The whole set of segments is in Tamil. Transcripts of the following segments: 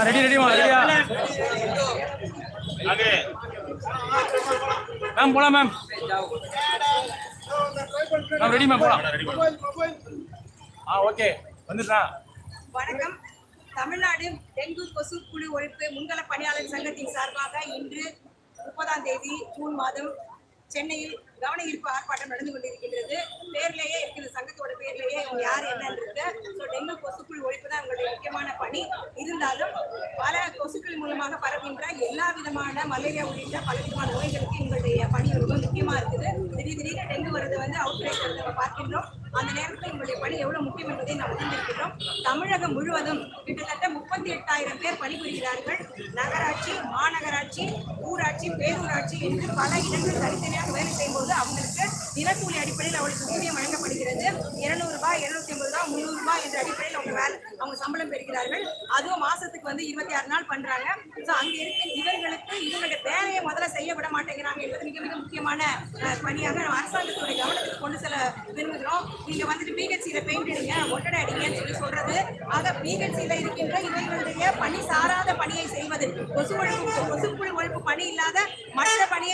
ரெடி ரெடிமா ரெடியா? மேம் போலாம் மேம். மேம் ரெடி மேம் போலாம். ஆ ஓகே. வந்துட்டா? வணக்கம். தமிழ்நாடு டெங்கு கொசு புழு ஒழிப்பு முன்கள பணியாளர் சங்கத்தின் சார்பாக இன்று முப்பதாம் தேதி ஜூன் மாதம் சென்னையில் கவன ஈர்ப்பு ஆர்ப்பாட்டம் நடந்து கொண்டிருக்கின்றது. பேர்லயே இருக்குது சங்கத்தோட பேர்லயே இவங்க யார் என்னன்றது ஸோ டெங்கு கொசுக்குள் ஒழிப்பு தான் எங்களுடைய முக்கியமான பணி. இருந்தாலும் பல கொசுக்கள் மூலமாக பரவுகின்ற எல்லா விதமான மலேரியா உள்ளிட்ட பல விதமான நோய்களுக்கு எங்களுடைய பணி ரொம்ப முக்கியமா இருக்குது. திடீர் திடீர்னு டெங்கு வருது வந்து அவுட் பிரேக் நம்ம பார்க்கின்றோம். அந்த நேரத்தில் எங்களுடைய பணி எவ்வளவு முக்கியம் என்பதை நாம் உணர்ந்திருக்கிறோம் தமிழகம் முழுவதும் கிட்டத்தட்ட முப்பத்தி எட்டாயிரம் பேர் பணிபுரிகிறார்கள். நகராட்சி மாநகராட்சி ஊராட்சி பேரூராட்சி என்று பல இடங்கள் தனித்தனியாக வேலை செய்யும்போது தினக்கூலி அடிப்படையில் அவங்களுக்கு ஊதியம் வழங்கப்படுகிறது. இருநூறு ரூபாய் இருநூத்தி ஐம்பது ரூபாய் முந்நூறு ரூபாய் என்ற அடிப்படையில் அவங்க வேலை அவங்க சம்பளம் பெறுகிறார்கள். அதுவும் மாசத்துக்கு வந்து இருபத்தி ஆறு நாள் பண்றாங்க. ஸோ அங்க இருக்க இவர்களுக்கு இவங்களுடைய வேலையை முதல்ல செய்ய விட மாட்டேங்கிறாங்க என்பது மிக மிக முக்கியமான பணியாக நம்ம அரசாங்கத்துடைய கவனத்துக்கு கொண்டு செல்ல விரும்புகிறோம். நீங்க வந்துட்டு பிஹெச்சியில பெயிண்ட் அடிங்க ஒட்டடை அடிங்கன்னு சொல்லி சொல்றது. ஆக பிஹெச்சியில இருக்கின்ற இவர்களுடைய பணி சாராத பணியை செய்வது. கொசு ஒழிப்பு கொசுப்புள் ஒழிப்பு பணி இல்லாத மற்ற பணியை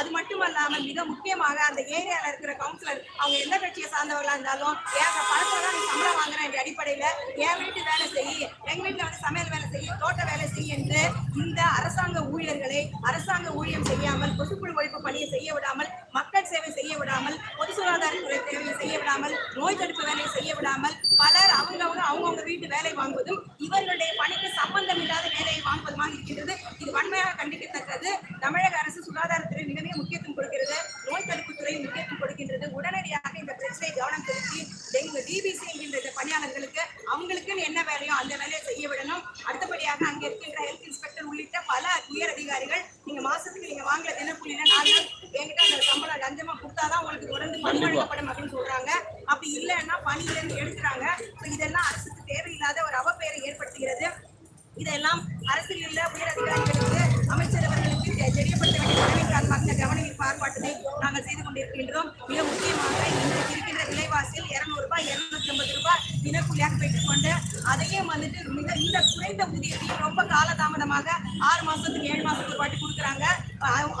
அது அது மட்டுமல்லாமல் மிக முக்கியமாக அந்த ஏரியால இருக்கிற கவுன்சிலர் அவங்க எந்த கட்சியை சார்ந்தவர்களா இருந்தாலும் ஏன் பணத்தை தான் நீ சம்பளம் வாங்குறேன் என்ற அடிப்படையில என் வீட்டு வேலை செய் எங்க வீட்டுல வந்து சமையல் வேலை செய் தோட்ட வேலை செய் என்று இந்த அரசாங்க ஊழியர்களை அரசாங்க ஊழியம் செய்யாமல் கொசுப்புழு ஒழிப்பு பணியை செய்ய விடாமல் மக்கள் சேவை செய்ய விடாமல் பொது சுகாதாரத்துறை சேவையை செய்ய விடாமல் நோய் தடுப்பு வேலையை செய்ய விடாமல் பலர் அவங்கவங்க அவங்கவுங்க வீட்டு வேலை வாங்குவதும் இவர்களுடைய பணிக்கு சம்பந்தம் இல்லாத வேலையை வாங்குவதுமாக இருக்கின்றது. இது வன்மையாக கண்டிக்கத்தக்கது. தமிழக அரசு சுகாதார பிரச்சனை கவனம் செலுத்தி டெங்கு டிபிசி என்கின்ற பணியாளர்களுக்கு அவங்களுக்குன்னு என்ன வேலையோ அந்த வேலையை செய்ய விடணும். அடுத்தபடியாக அங்க இருக்கின்ற ஹெல்த் இன்ஸ்பெக்டர் உள்ளிட்ட பல உயர் அதிகாரிகள் நீங்க மாசத்துக்கு நீங்க வாங்கல தினக்கூலினா நாலு நாள் என்கிட்ட அந்த சம்பளம் லஞ்சமா கொடுத்தாதான் உங்களுக்கு தொடர்ந்து பணி வழங்கப்படும் அப்படின்னு சொல்றாங்க. அப்படி இல்லைன்னா பணியில இருந்து எடுக்கிறாங்க. So இதெல்லாம் அரசுக்கு தேவையில்லாத ஒரு அவப்பெயரை ஏற்படுத்துகிறது. இதெல்லாம் அரசியல்ல உயர் அதிகாரிகளுக்கு அமைச்சர் அவர்களுக்கு தெரியப்படுத்த வேண்டிய காரணமாக இந்த கவன ஈர்ப்பு ஆர்ப்பாட்டத்தை நாங்கள் செய்து கொண்டிருக்கின்றோம். மிக முக்கியமாக இன்றைக்கு இருக்கின்ற விலைவாசியில் இருநூறு ரூபாய் இருநூத்தி ஐம்பது ரூபாய் தினக்கூலியாக பெற்றுக்கொண்டு அதையும் வந்துட்டு மிக இந்த குறைந்த ஊதியத்தையும் ரொம்ப காலதாமதமாக ஆறு மாசத்துக்கு ஏழு மாசத்துக்கு ஒரு வாட்டி கொடுக்குறாங்க.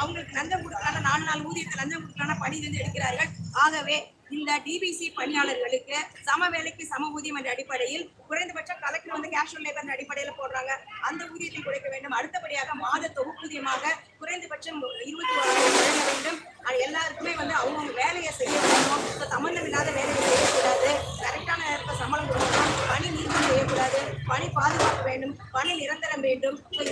அவங்களுக்கு லஞ்சம் கொடுக்கலான நாலு நாள் ஊதியத்தை லஞ்சம் கொடுக்கலான பணி வந்து எடுக்கிறார்கள். ஆகவே இந்த டிபிசி பணியாளர்களுக்கு சம வேலைக்கு சம ஊதியம் என்ற அடிப்படையில் குறைந்தபட்சம் கலெக்டர் வந்து கேஷுவல் லேபர் அடிப்படையில் போடுறாங்க. அந்த ஊதியத்தை குறைக்க வேண்டும். அடுத்தபடியாக மாத தொகுப்பூதியமாக குறைந்தபட்சம் இருபத்தி ஒரு வழங்க வேண்டும். எல்லாருக்குமே வந்து அவங்கவுங்க வேலையை செய்ய வேண்டும் சம்பந்தம் இல்லாத வேலையை பணி பாதுகாப்பு வேண்டும் பணி நிரந்தரம் வேண்டும். இது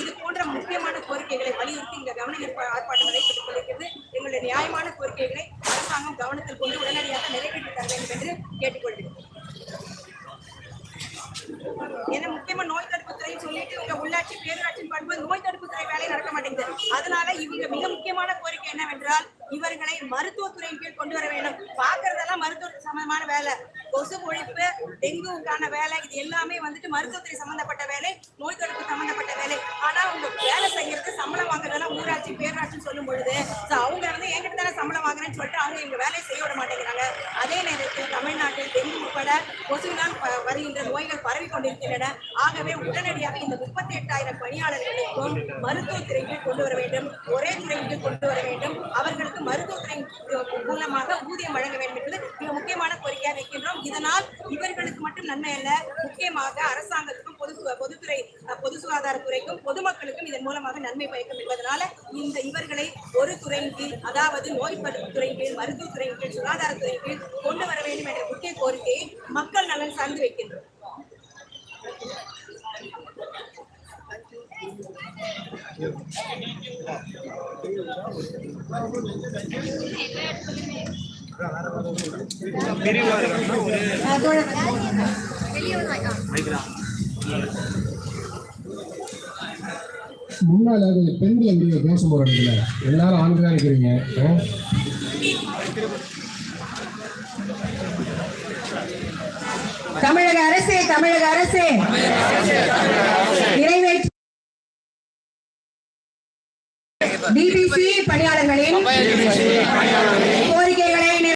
இது போன்ற முக்கியமான கோரிக்கைகளை வலியுறுத்தி இந்த கவன ஈர்ப்பு ஆர்ப்பாட்டம் நடைபெற்றுக் கொண்டிருக்கிறது. எங்களுடைய நியாயமான கோரிக்கைகளை அரசாங்கம் கவனத்தில் கொண்டு உடனடியாக நிறைவேற்றி தர வேண்டும் என்று கேட்டுக்கொள்கிறேன். ஏன்னா முக்கியமா நோய் தடுப்பு துறை சொல்லிட்டு இவங்க உள்ளாட்சி பேரூராட்சி பண்ணும்போது நோய் தடுப்பு துறை வேலை நடக்க மாட்டேங்குது. அதனால இவங்க மிக முக்கியமான கோரிக்கை என்னவென்றால் இவர்களை மருத்துவத்துறையின் கீழ் கொண்டு வர வேண்டும். பாக்குறதெல்லாம் மருத்துவ சம்பந்தமான வேலை. கொசு ஒழிப்பு டெங்குக்கான வேலை இது எல்லாமே வந்துட்டு மருத்துவத்துறை சம்பந்தப்பட்ட வேலை நோய் தடுப்பு சம்பந்தப்பட்ட வேலை. ஆனா அவங்க வேலை செய்யறது சம்பளம் வாங்குறதெல்லாம் ஊராட்சி பேராட்சின்னு சொல்லும் பொழுது அவங்க வந்து என்கிட்ட தானே சம்பளம் வாங்குறேன்னு சொல்லிட்டு அவங்க எங்க வேலையை செய்ய விட மாட்டேங்கிறாங்க. அதே நேரத்தில் தமிழ்நாட்டில் டெங்கு உட்பட கொசுவினால் ப- வருகின்ற நோய்கள் பரவி கொண்டிருக்கின்றன. ஆகவே உடனடியாக இந்த முப்பத்தி எட்டாயிரம் பணியாளர்களுக்கும் மருத்துவத்துறைக்கு கொண்டு வர வேண்டும். ஒரே துறைக்கு கொண்டு வர வேண்டும். அவர்களுக்கு மருத்துவத்துறை மூலமாக ஊதியம் வழங்க வேண்டும் என்பது மிக முக்கியமான கோரிக்கையாக வைக்கின்றோம் இதனால் இவர்களுக்கு மட்டும் நன்மை அல்ல முக்கியமாக அரசாங்கத்துக்கும் பொது பொதுத்துறை பொது சுகாதாரத்துறைக்கும் பொதுமக்களுக்கும் இதன் மூலமாக நன்மை பயக்கும் என்பதனால இந்த இவர்களை ஒரு துறையின் கீழ் அதாவது நோய் துறையின் கீழ் மருத்துவத்துறையின் கீழ் சுகாதாரத்துறையின் கீழ் கொண்டு வர வேண்டும் என்ற முக்கிய கோரிக்கையை மக்கள் நலன் சார்ந்து வைக்கின்றோம். முன்னால கொஞ்சம் பெண்கள் எங்க பேச போற இடத்துல எல்லாரும் ஆண்களா இருக்கிறீங்க. ஆ? தமிழக அரசே தமிழக அரசே. டிபிசி பணியாளர்களின்